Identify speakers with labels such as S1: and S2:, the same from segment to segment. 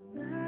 S1: Bye.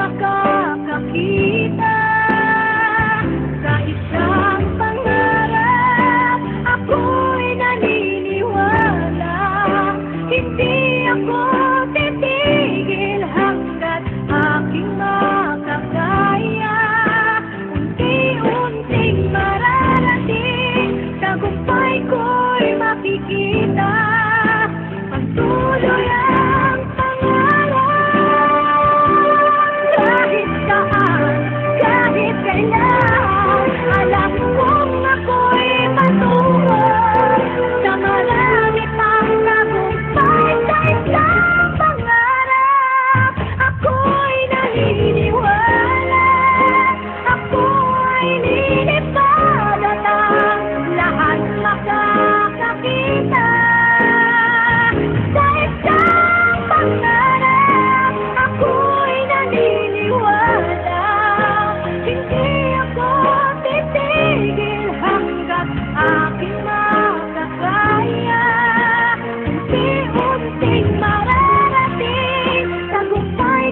S1: makakakita sa isang pangarap. Ako'y naniniwala, hindi ako titigil hanggat aking makakaya. Unti-unting mararating, tagumpay ko'y makikita. Pagtuloy Yeah.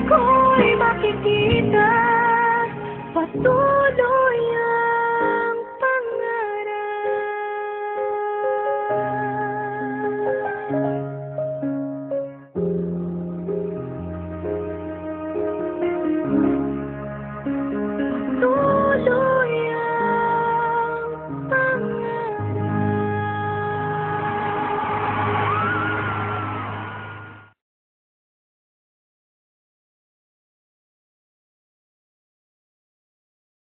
S1: ako'y makikita. Patuloy